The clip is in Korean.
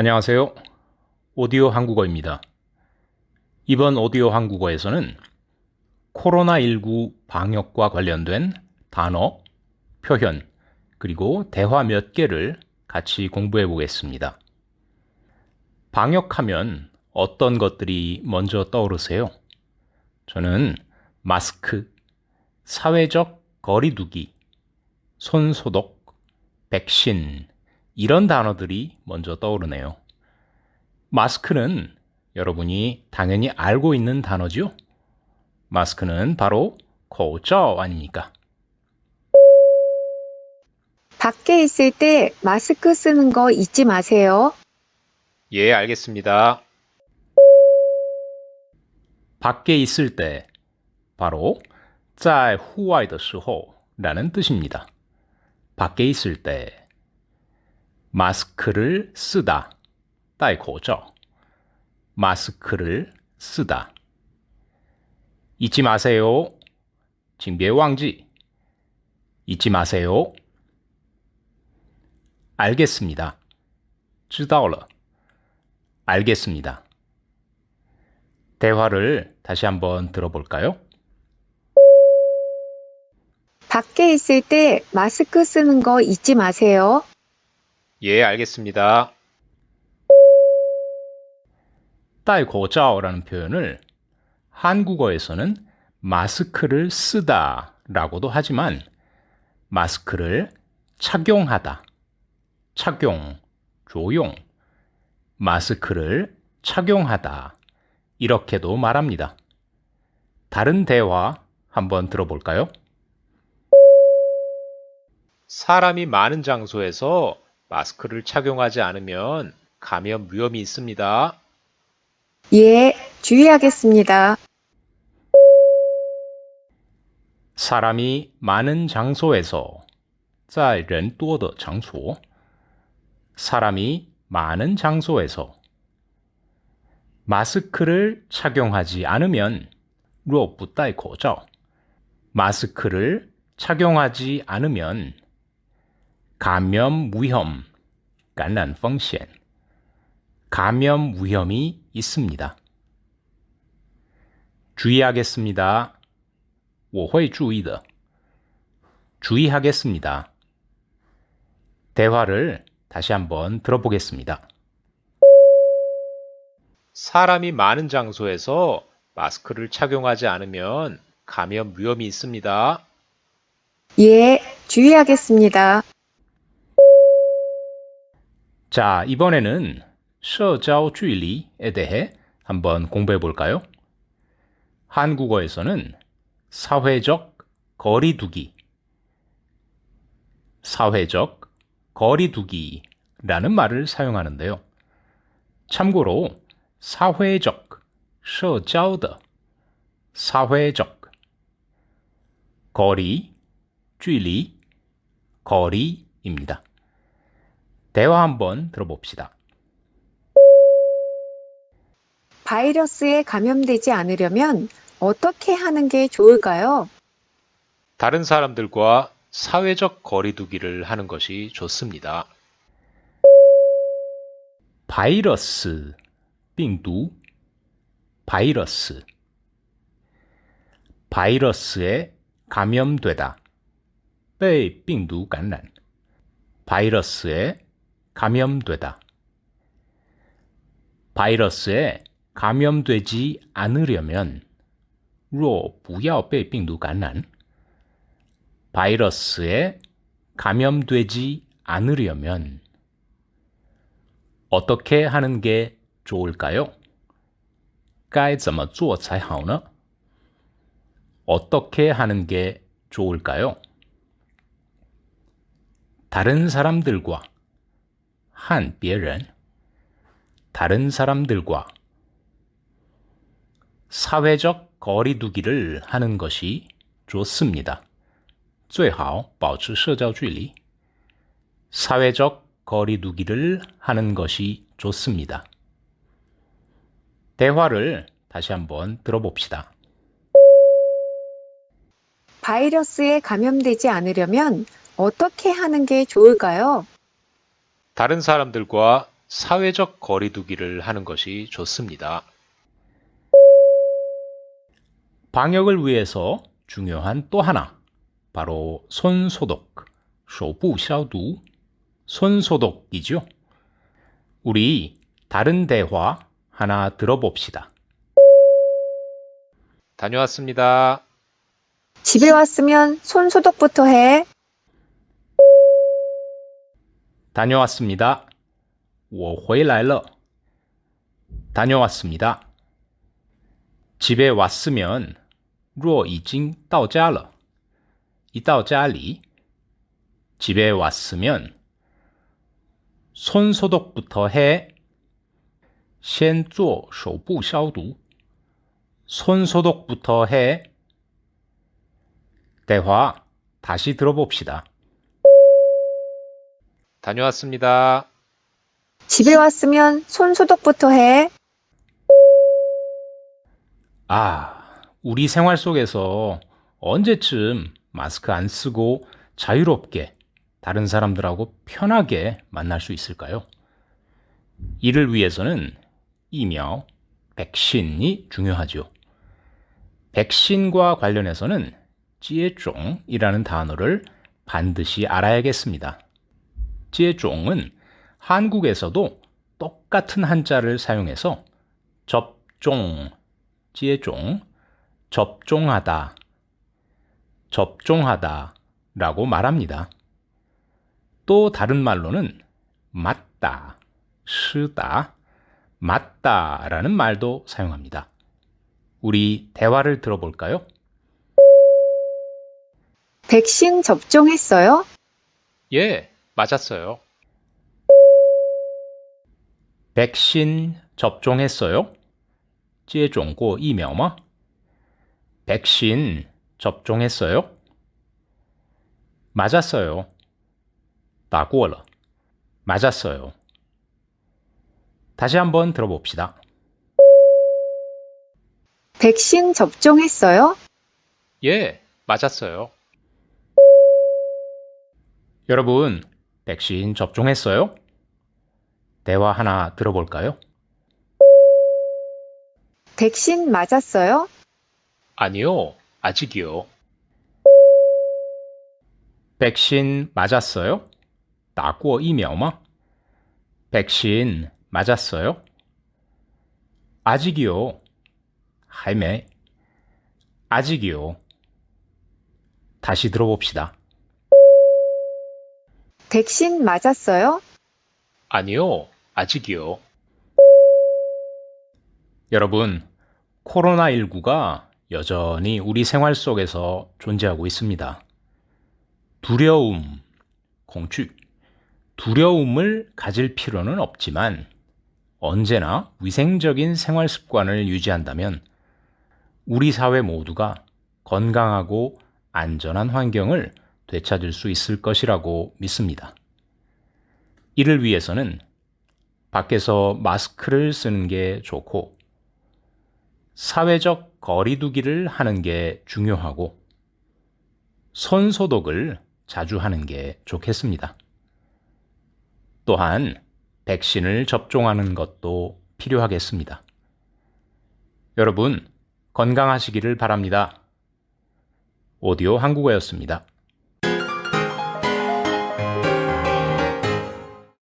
안녕하세요. 오디오 한국어입니다. 이번 오디오 한국어에서는 코로나19 방역과 관련된 단어, 표현, 그리고 대화 몇 개를 같이 공부해 보겠습니다. 방역하면 어떤 것들이 먼저 떠오르세요? 저는 마스크, 사회적 거리두기, 손소독, 백신, 이런 단어들이 먼저 떠오르네요. 마스크는 여러분이 당연히 알고 있는 단어죠? 마스크는 바로口罩 아닙니까? 밖에 있을 때 마스크 쓰는 거 잊지 마세요. 예, 알겠습니다. 밖에 있을 때 바로 在户外的时候 라는 뜻입니다. 밖에 있을 때 마스크를 쓰다 戴口罩 마스크를 쓰다 잊지 마세요. 请别忘记 잊지 마세요. 알겠습니다. 知道了 알겠습니다. 대화를 다시 한번 들어볼까요? 밖에 있을 때 마스크 쓰는 거 잊지 마세요. 예, 알겠습니다. 스타의 고자오라는 표현을 한국어에서는 마스크를 쓰다 라고도 하지만 마스크를 착용하다, 착용, 조용, 마스크를 착용하다 이렇게도 말합니다. 다른 대화 한번 들어볼까요? 사람이 많은 장소에서 마스크를 착용하지 않으면 감염 위험이 있습니다. 예, 주의하겠습니다. 사람이 많은 장소에서 在人多的场所 사람이 많은 장소에서 마스크를 착용하지 않으면 若不戴口罩 마스크를 착용하지 않으면 감염 위험 感染风险 감염 위험이 있습니다. 주의하겠습니다. 我会注意的. 주의하겠습니다. 대화를 다시 한번 들어보겠습니다. 사람이 많은 장소에서 마스크를 착용하지 않으면 감염 위험이 있습니다. 예, 주의하겠습니다. 자, 이번에는 社交距离에 대해 한번 공부해 볼까요? 한국어에서는 사회적 거리두기, 사회적 거리두기라는 말을 사용하는데요. 참고로 사회적, 社交的 사회적 거리, 距离 거리입니다. 대화 한번 들어봅시다. 바이러스에 감염되지 않으려면 어떻게 하는 게 좋을까요? 다른 사람들과 사회적 거리두기를 하는 것이 좋습니다. 바이러스, 病毒, 바이러스. 바이러스에 감염되다. 被病毒感染. 바이러스에 감염되다. 바이러스에 감염되지 않으려면 若不要被病毒感染 바이러스에 감염되지 않으려면 어떻게 하는 게 좋을까요? 该怎么做才好呢? 어떻게 하는 게 좋을까요? 다른 사람들과 한 别人 다른 사람들과 사회적 거리두기를 하는 것이 좋습니다. 最好保持社交距离. 사회적 거리두기를 하는 것이 좋습니다. 대화를 다시 한번 들어봅시다. 바이러스에 감염되지 않으려면 어떻게 하는 게 좋을까요? 다른 사람들과 사회적 거리두기를 하는 것이 좋습니다. 방역을 위해서 중요한 또 하나, 바로 손소독, 手部消毒, 손소독이죠. 우리 다른 대화 하나 들어봅시다. 다녀왔습니다. 집에 왔으면 손 소독부터 해. 다녀왔습니다. 我回来了. 다녀왔습니다. 집에 왔으면 若已经到家了,已到家里. 집에 왔으면 손 소독부터 해. 先做手部消毒. 손 소독부터 해. 대화 다시 들어봅시다. 다녀왔습니다. 집에 왔으면 손 소독부터 해. 아, 우리 생활 속에서 언제쯤 마스크 안 쓰고 자유롭게 다른 사람들하고 편하게 만날 수 있을까요? 이를 위해서는 이며 백신이 중요하죠. 백신과 관련해서는 지혜종이라는 단어를 반드시 알아야겠습니다. 지혜종은 한국에서도 똑같은 한자를 사용해서 접종, 지혜종, 접종하다, 접종하다 라고 말합니다. 또 다른 말로는 맞다, 쓰다, 맞다 라는 말도 사용합니다. 우리 대화를 들어볼까요? 백신 접종했어요? 예, 맞았어요. 백신 접종했어요? 接种过疫苗吗? 백신 접종했어요? 맞았어요. 打过了. 맞았어요. 다시 한번 들어봅시다. 백신 접종했어요? 예, 맞았어요. 여러분, 백신 접종했어요? 대화 하나 들어볼까요? 백신 맞았어요? 아니요, 아직이요. 백신 맞았어요? 打过疫苗吗? 백신 맞았어요? 아직이요. 还没. 아직이요. 다시 들어봅시다. 백신 맞았어요? 아니요, 아직이요. 여러분, 코로나19가 여전히 우리 생활 속에서 존재하고 있습니다. 두려움, 공취, 두려움을 가질 필요는 없지만 언제나 위생적인 생활 습관을 유지한다면 우리 사회 모두가 건강하고 안전한 환경을 되찾을 수 있을 것이라고 믿습니다. 이를 위해서는 밖에서 마스크를 쓰는 게 좋고 사회적 거리두기를 하는 게 중요하고 손 소독을 자주 하는 게 좋겠습니다. 또한 백신을 접종하는 것도 필요하겠습니다. 여러분, 건강하시기를 바랍니다. 오디오 한국어였습니다.